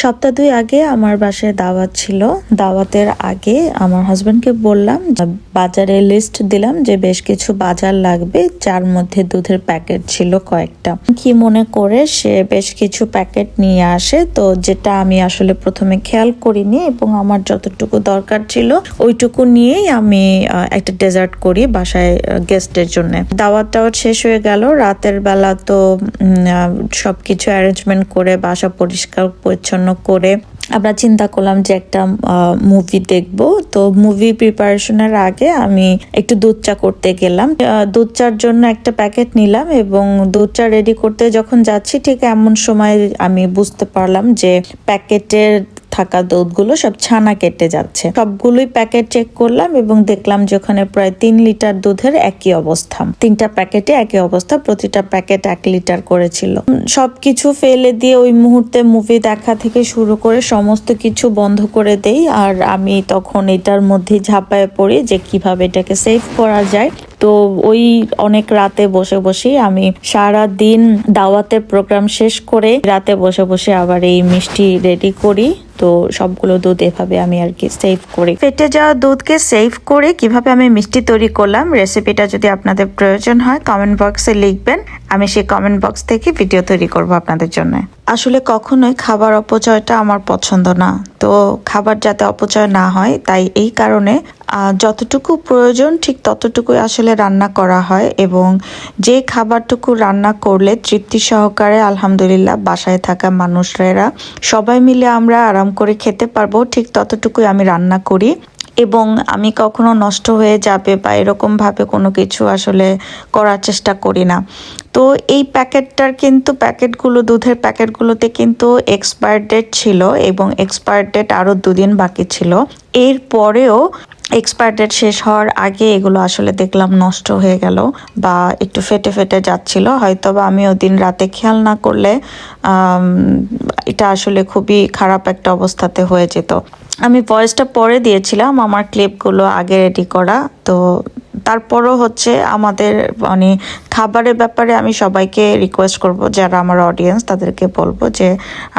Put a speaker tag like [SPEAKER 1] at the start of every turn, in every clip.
[SPEAKER 1] সপ্তাহ দুই আগে আমার বাসায় দাওয়াত ছিল। দাওয়াতের আগে আমার হাজব্যান্ডকে বললাম, বাজারে লিস্ট দিলাম যে বেশ কিছু বাজার লাগবে, যার মধ্যে দুধের প্যাকেট ছিল কয়েকটা। কি মনে করে সে বেশ কিছু প্যাকেট নিয়ে আসে, তো যেটা আমি আসলে প্রথমে খেয়াল করিনি এবং আমার যতটুকু দরকার ছিল, ওইটুকু নিয়েই আমি একটা ডেজার্ট করি বাসায় গেস্টের জন্য। দাওয়াত টাওয়াত শেষ হয়ে গেল। রাতের বেলা তো সবকিছু অ্যারেঞ্জমেন্ট করে বাসা পরিষ্কার পরিচ্ছন্ন করে আমরা চিন্তা করলাম যে একটা মুভি দেখব। তো মুভি প্রিপারেশনের আগে আমি একটু দুধ চা করতে গেলাম। দুধ চার জন্য একটা প্যাকেট নিলাম এবং দুধ চা রেডি করতে যখন যাচ্ছি ঠিক এমন সময় আমি বুঝতে পারলাম যে প্যাকেটের থাকা দুধগুলো সব ছানা কেটে যাচ্ছে। সবগুলোই প্যাকেট চেক করলাম এবং দেখলাম যে ওখানে প্রায় তিন লিটার দুধের একই অবস্থা। তিনটা প্যাকেটে একই অবস্থা, প্রতিটা প্যাকেট এক লিটার করেছিল। সবকিছু ফেলে দিয়ে ওই মুহূর্তে মুভি দেখা থেকে শুরু করে সমস্ত কিছু বন্ধ করে দেই। আর আমি তখন এটার মধ্যে ঝাঁপায় পড়ি যে কীভাবে এটাকে সেভ করা যায়। তো ওই অনেক রাতে বসে বসে আমি সারা দিন দাওয়াতের প্রোগ্রাম শেষ করে রাতে বসে বসে আবার এই মিষ্টি রেডি করি। তো সবগুলো দুধ এভাবে আমি আর কি সেভ করি। ফেটে যাওয়া দুধকে সেভ করে কীভাবে আমি মিষ্টি তৈরি করলাম রেসিপিটা যদি আপনাদের প্রয়োজন হয় কমেন্ট বক্সে লিখবেন। আমি সেই কমেন্ট বক্স থেকে ভিডিও তৈরি করব আপনাদের জন্য। আসলে কখনোই খাবার অপচয়টা আমার পছন্দ না। তো খাবার যাতে অপচয় না হয়, তাই এই কারণে যতটুকু প্রয়োজন, ঠিক ততটুকুই আসলে রান্না করা হয় এবং যে খাবারটুকু রান্না করলে তৃপ্তি সহকারে, আলহামদুলিল্লাহ, বাসায় থাকা মানুষরা সবাই মিলে আমরা আরাম করে খেতে পারব, ঠিক ততটুকুই আমি রান্না করি এবং আমি কখনো নষ্ট হয়ে যাবে বা এরকমভাবে কোনো কিছু আসলে করার চেষ্টা করি না। তো এই প্যাকেটটার কিন্তু প্যাকেটগুলো, দুধের প্যাকেটগুলোতে কিন্তু এক্সপায়ার ডেট ছিল এবং এক্সপায়ার ডেট আরও দুদিন বাকি ছিল। এরপরেও এক্সপায়ার ডেট শেষ হওয়ার আগে এগুলো আসলে দেখলাম নষ্ট হয়ে গেল বা একটু ফেটে ফেটে যাচ্ছিল। হয়তো বা আমি ওদিন রাতে খেয়াল না করলে এটা আসলে খুবই খারাপ একটা অবস্থাতে হয়ে যেত। আমি ভয়েসটা পরে দিয়েছিলাম, আমার ক্লিপগুলো আগে রেডি করা। তো তারপরও হচ্ছে আমাদের মানে খাবারের ব্যাপারে আমি সবাইকে রিকোয়েস্ট করব, যারা আমার অডিয়েন্স তাদেরকে বলব যে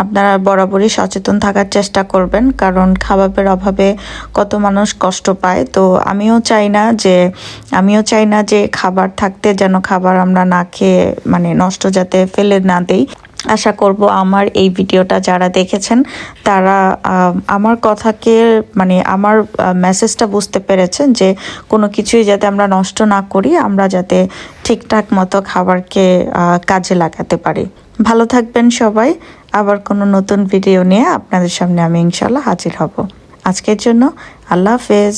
[SPEAKER 1] আপনারা বরাবরই সচেতন থাকার চেষ্টা করবেন, কারণ খাবারের অভাবে কত মানুষ কষ্ট পায়। তো আমিও চাই না যে, আমিও চাই না যে খাবার থাকতে যেন খাবার আমরা না খেয়ে মানে নষ্ট যাতে ফেলে না দেই। আশা করব আমার এই ভিডিওটা যারা দেখেছেন, তারা আমার কথাকে মানে আমার মেসেজটা বুঝতে পেরেছেন যে কোনো কিছুই যাতে আমরা নষ্ট না করি, আমরা যাতে ঠিকঠাক মতো খাবারকে কাজে লাগাতে পারি। ভালো থাকবেন সবাই। আবার কোনো নতুন ভিডিও নিয়ে আপনাদের সামনে আমি ইনশাল্লাহ হাজির হব। আজকের জন্য আল্লাহ হাফেজ।